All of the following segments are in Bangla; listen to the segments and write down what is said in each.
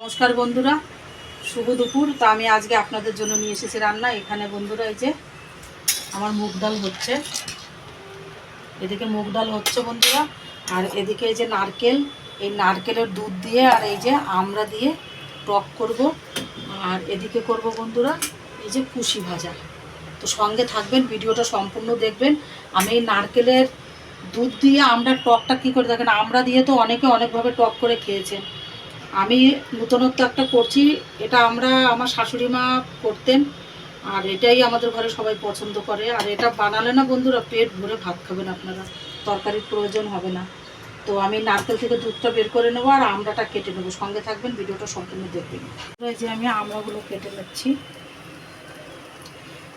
নমস্কার বন্ধুরা, শুভ দুপুর। তো আমি আজকে আপনাদের জন্য নিয়ে এসেছি রান্না। এখানে বন্ধুরা এই যে আমার মুগ ডাল হচ্ছে। এদিকে মুগ ডাল হচ্ছে বন্ধুরা, আর এদিকে এই যে নারকেল। এই নারকেলের দুধ দিয়ে আর এই যে আমরা দিয়ে টক করব। আর এদিকে করব বন্ধুরা, এই যে কুশি ভাজা। তো সঙ্গে থাকবেন, ভিডিওটা সম্পূর্ণ দেখবেন। আমি এই নারকেলের দুধ দিয়ে আমরা টকটা কী করে, দেখেন আমরা দিয়ে তো অনেকে অনেকভাবে টক করে খেয়েছেন। আমি নূতনত্ব একটা করছি, এটা আমরা আমার শাশুড়ি মা করতেন, আর এটাই আমাদের ঘরে সবাই পছন্দ করে। আর এটা বানালে না বন্ধুরা, পেট ভরে ভাত খাবেন আপনারা, তরকারির প্রয়োজন হবে না। তো আমি নারকেল থেকে দুধটা বের করে নেব আর আমড়াটা কেটে নেব। সঙ্গে থাকবেন, ভিডিওটা সম্পূর্ণ দেখবেন। যে আমি আমড়াগুলো কেটে নিচ্ছি।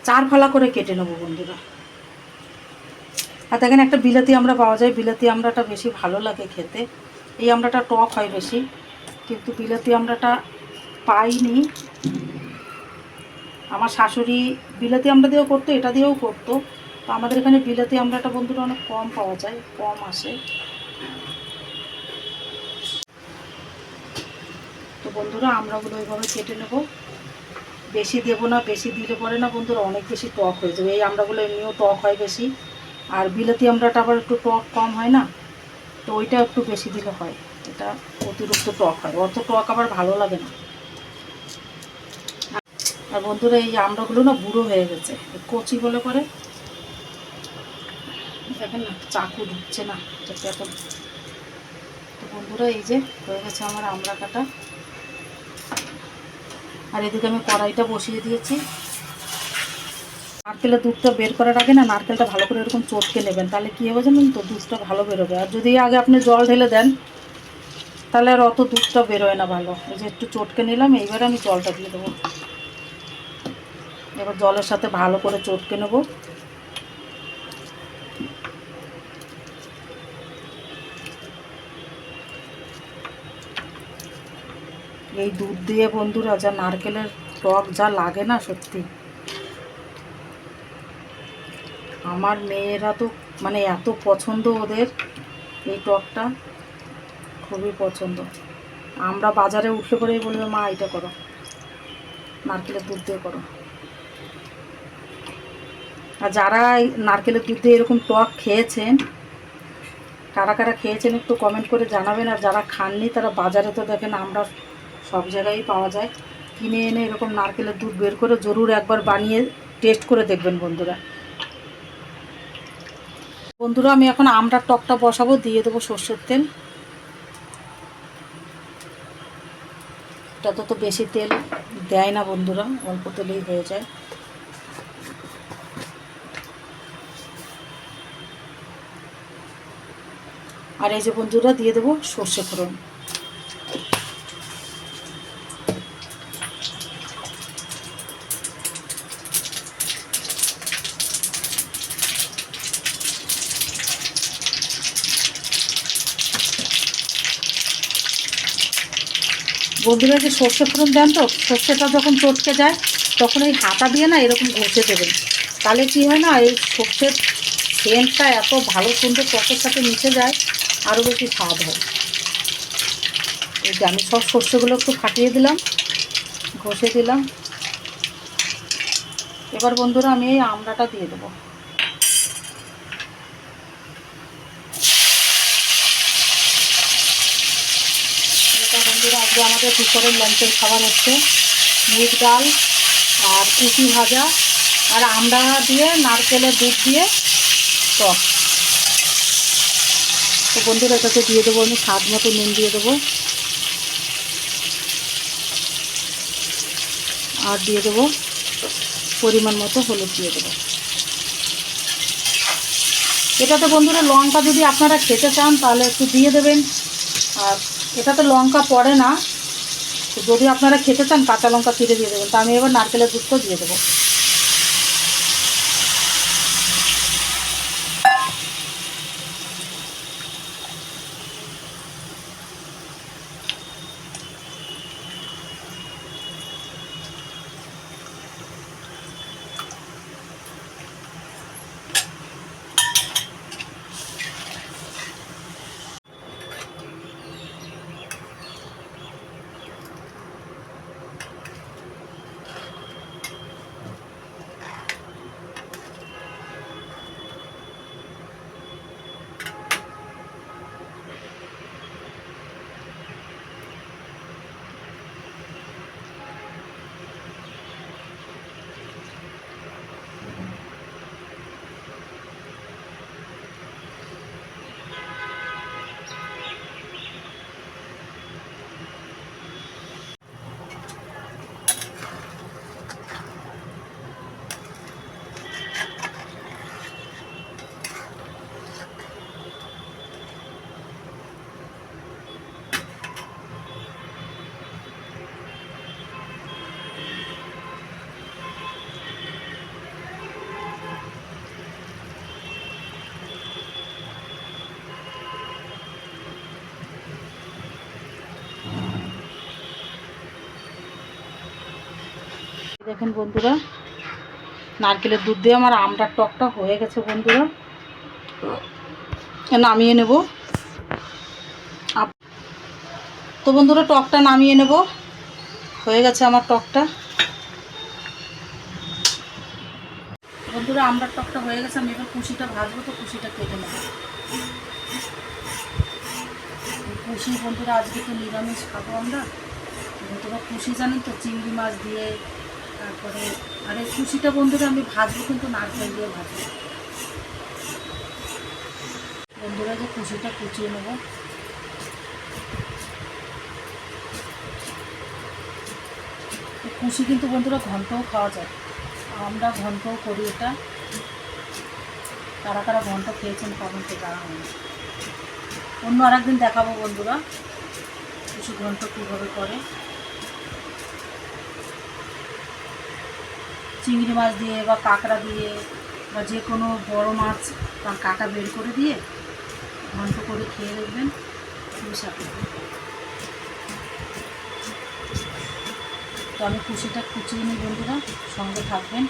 চার ফালা করে কেটে নেব বন্ধুরা। আর দেখেন একটা বিলাতি আমরা পাওয়া যায়। বিলাতি আমড়াটা বেশি ভালো লাগে খেতে। এই আমড়াটা টক হয় বেশি। কিন্তু বিলাতি আমড়াটা পাইনি। আমার শাশুড়ি বিলাতি আমড়া দিয়েও করতো, এটা দিয়েও করতো। তো আমাদের এখানে বিলাতি আমড়াটা বন্ধুরা অনেক কম পাওয়া যায়, কম আসে। তো বন্ধুরা আমরাগুলো ওইভাবে কেটে নেব। বেশি দেবো না, বেশি দিলে পরে না বন্ধুরা, অনেক বেশি টক হয়ে যাবে। এই আমড়াগুলো এমনিও টক হয় বেশি। আর বিলাতি আমড়াটা আবার একটু টক কম হয় না, তো ওইটা একটু বেশি দিলে হয়। এটা অতিরিক্ত টক হয়। অত টক আবার ভালো লাগে না। আর বন্ধুরা, এই আমড়াগুলো না বুড়ো হয়ে গেছে। কচি বলে পরে দেখেন না, চাকু ঢুকছে না। এখন তো বন্ধুরা, এই যে হয়ে গেছে আমার আমড়া কাটা। আর এদিকে আমি কড়াইটা বসিয়ে দিয়েছি। নারকেলের দুধটা বের করার আগে না নারকেলটা ভালো করে এরকম চটকে নেবেন। তাহলে কী হবে জানেন তো? দুধটা ভালো বেরোবে। আর যদি আগে আপনি জল ঢেলে দেন তাহলে আর অত দুধটা বেরোয় না ভালো। এই যে একটু চটকে নিলাম, এইবার আমি জলটা দিয়ে দেবো। এবার জলের সাথে ভালো করে চটকে নেব। এই দুধ দিয়ে বন্ধুরা, যা নারকেলের টক যা লাগে না সত্যি। আমার মেয়েরা তো মানে এত পছন্দ ওদের এই টকটা। খুবই পছন্দ। আমরা বাজারে উঠলে পরেই বলবে, মা, এটা করো। নারকেলের দুধ দিয়ে করো। আর যারা নারকেলের দুধ দিয়ে এরকম টক খেয়েছেন, কারা কারা খেয়েছেন একটু কমেন্ট করে জানাবেন। আর যারা খাননি, তারা বাজারে তো দেখেন আমরা সব জায়গায় পাওয়া যায়। কিনে এনে এরকম নারকেলের দুধ বের করে জরুর একবার বানিয়ে টেস্ট করে দেখবেন বন্ধুরা। বন্ধুরা, আমি এখন আমড়ার টকটা বসাবো, দিয়ে দেবো সর্ষের তেল। এটা তো বেশি তেল দেয় না বন্ধুরা, অল্প তেলেই হয়ে যায়। আর এই যে বন্ধুরা, দিয়ে দেবো সর্ষে ফোড়ন। বন্ধুরা যে সর্ষে ফোড়ন দেন তো, সর্ষেটা যখন চটকে যায়, তখন এই হাতা দিয়ে না এরকম ঘষে দেবেন। তাহলে কি হয় না, এই সর্ষের সেন্টটা এত ভালো সুন্দর টকের সাথে মিশে যায়, আরও বেশি স্বাদ হয়। এই যে আমি সব সর্ষেগুলো একটু ফাটিয়ে দিলাম, ঘষে দিলাম। এবার বন্ধুরা আমি এই আমড়াটা দিয়ে দেবো এটা বন্ধুরা আজকে আমাদের দুপুরের লাঞ্চের খাবার হচ্ছে মুগ ডাল আর কুচি ভাজা আর আমড়া দিয়ে নারকেলের দুধ দিয়ে টক। তো বন্ধুরা এটাতে দিয়ে দেবো, আমি স্বাদ মতো নুন দিয়ে দেবো। আর দিয়ে দেবো পরিমাণ মতো হলুদ দিয়ে দেবো। এটাতে বন্ধুরা, লঙ্কা যদি আপনারা খেতে চান, তাহলে একটু দিয়ে দেবেন। আর এটাতে লঙ্কা পড়ে না। তো যদি আপনারা খেতে চান, কাঁচা লঙ্কা চিড়ে দিয়ে দেবেন। তো আমি এবার নারকেলের দুধটা দিয়ে দেবো। দেখুন বন্ধুরা, নারকেলের দুধ দিয়ে আমার আমটার টকটা হয়ে গেছে বন্ধুরা। নামিয়ে নেব। তো বন্ধুরা, টকটা নামিয়ে নেব। হয়ে গেছে আমার টকটা। বন্ধুরা আমড়ার টকটা হয়ে গেছে, আমি এবার কুশিটা ভাজবো, তো কুশিটা কেটে নেব। কুশি বন্ধুরা, আজকে তো নিরামিষ খাব আমরা। বন্ধুরা, কুশি জানেন তো, চিংড়ি মাছ দিয়ে তারপরে, আর কুশিটা বন্ধুরা, আমি ভাজবো কিন্তু নারকেল দিয়ে ভাজবো। বন্ধুরা, যে কুশিটা কুচিয়ে নেব। কুশি কিন্তু বন্ধুরা ঘন্টও খাওয়া যায়। আমরা ঘন্টও করি এটা। কারা কারা ঘন্ট খেয়েছেন কমেন্টে জানাবেন। অন্য আর একদিন দেখাবো বন্ধুরা কুশি ঘন্ট কীভাবে করে। চিংড়ি মাছ দিয়ে বা কাঁকড়া দিয়ে বা যে কোনো বড় মাছ তার কাঁটা বের করে দিয়ে ঘন্ট করে খেয়ে দেখবেন লাগবে। তো আমি কুশিটা কুচিয়ে নিই বন্ধুরা, সঙ্গে থাকবেন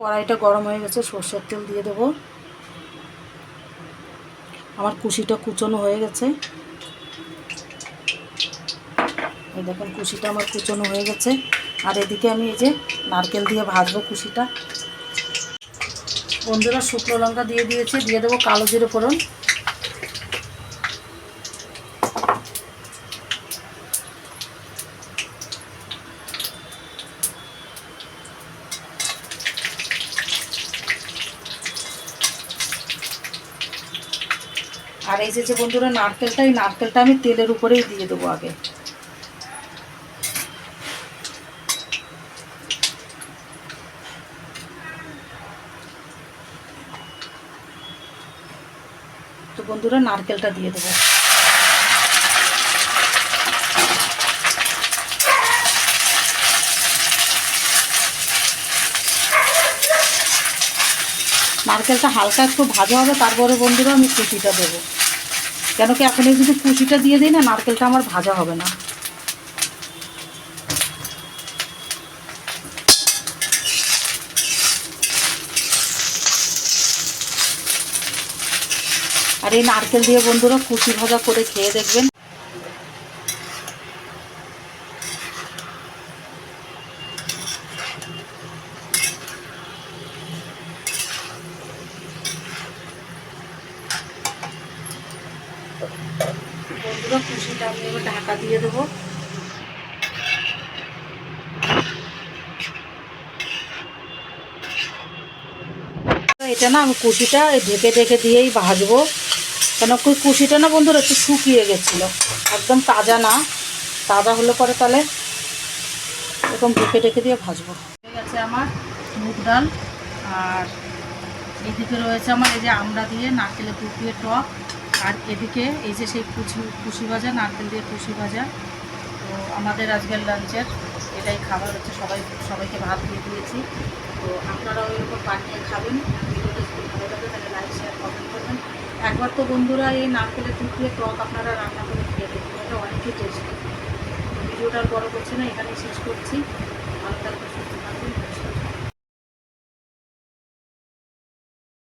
কড়াইটা গরম হয়ে গেছে, সর্ষের তেল দিয়ে দেবো। আমার কুশিটা কুচনো হয়ে গেছে। এই দেখুন, কুশিটা আমার কুচনো হয়ে গেছে। আর এদিকে আমি এই যে নারকেল দিয়ে ভাজবো কুশিটা। বন্ধুরা, শুকনো লঙ্কা দিয়ে দিয়েছে, দিয়ে দেবো কালো জিরে ফোড়ন। যে বন্ধুরা নারকেলটা, এই নারকেলটা আমি তেলের উপরেই দিয়ে দেবো আগে। তো বন্ধুরা নারকেলটা দিয়ে দেবো। নারকেলটা হালকা একটু ভাজা হবে, তারপরে বন্ধুরা আমি কুচিটা দেবো। কেন কি এখন যদি কুচিটা দিয়ে দিই না, নারকেলটা আমার ভাজা হবে না। আর এই নারকেল দিয়ে বন্ধুরা কুচি ভাজা করে খেয়ে দেখবেন। ঢাকা দিয়ে দেবো। এটা না, আমি কুচিটা ঢেকে ঢেকে দিয়েই ভাজবো। কেন কি কুচিটা না বন্ধুরা একটু শুকিয়ে গেছিল। একদম তাজা না। তাজা হলে পরে তাহলে এরকম ঢেকে ঢেকে দিয়ে ভাজবো। হয়ে গেছে আমার মুগ ডাল। আর এদিকে রয়েছে আমার এই যে আমড়া দিয়ে দুধ দিয়ে টক। আর এদিকে এই যে সেই কুচি কুচি ভাজা, নারকেল দিয়ে কুচি ভাজা, তো আমাদের আজকের লাঞ্চের এটাই খাবার হচ্ছে, সবাই, সবাইকে ভাত দিয়ে দিয়েছি। তো আপনারাও এরকম বানিয়ে খাবেন, ভিডিওটা যদি ভালো লাগে তাহলে লাইক শেয়ার কমেন্ট করবেন। একবার তো বন্ধুরা এই নারকেলের দুধ টক আপনারা রান্না করে খেয়ে দেখবেন এটা অনেকই টেস্টি ভিডিওটা বড় করছি না, এখানেই শেষ করছি। ভালো থাকবেন, সুস্থ থাকবেন।